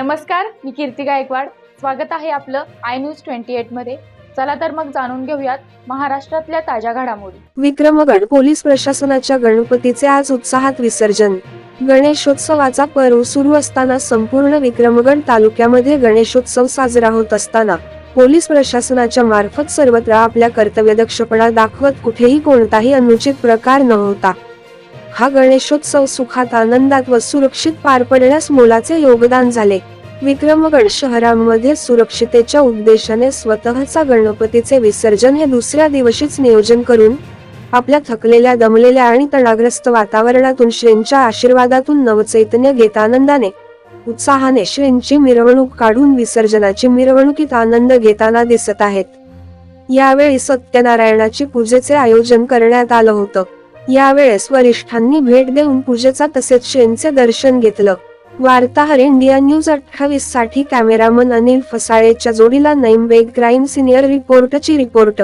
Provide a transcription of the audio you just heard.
नमस्कार मी कीर्ती गायकवाड. स्वागत आहे आपलं आय न्यूज ट्वेंटी एटमध्ये. चला तर मग जाणून घेऊयात महाराष्ट्रातल्या ताज्या घडामोडी. विक्रमगड पोलीस प्रशासनाच्या गणपतीचे आज उत्साहात विसर्जन. गणेशोत्सवाचा पर्व सुरू असताना संपूर्ण विक्रमगड तालुक्यामध्ये गणेशोत्सव साजरा होत असताना पोलीस प्रशासनाच्या मार्फत सर्वत्र आपल्या कर्तव्यदक्षपणा दाखवत कुठेही कोणताही अनुचित प्रकार नव्हता हा गणेशोत्सव सुखात आनंदात व सुरक्षित पार पडण्यास मोलाचे योगदान झाले. विक्रमगड शहरामध्ये सुरक्षितेच्या उद्देशाने स्वतःचा गणपतीचे विसर्जन हे दुसऱ्या दिवशीच नियोजन करून आपल्या थकलेल्या दमलेल्या आणि तणाग्रस्त वातावरणातून श्रींच्या आशीर्वादातून नवचैतन्य घेत आनंदाने उत्साहाने श्रींची मिरवणूक काढून विसर्जनाची मिरवणुकीत आनंद घेताना दिसत आहेत. यावेळी सत्यनारायणाची पूजेचे आयोजन करण्यात आलं होतं. यावेळेस वरिष्ठांनी भेट देऊन पूजेचा तसेच शेनचे दर्शन घेतलं. वार्ताहर इंडिया न्यूज अठ्ठावीससाठी कॅमेरामन अनिल फसाळेच्या जोडीला नईमबेग क्राईम सिनियर रिपोर्टची रिपोर्ट.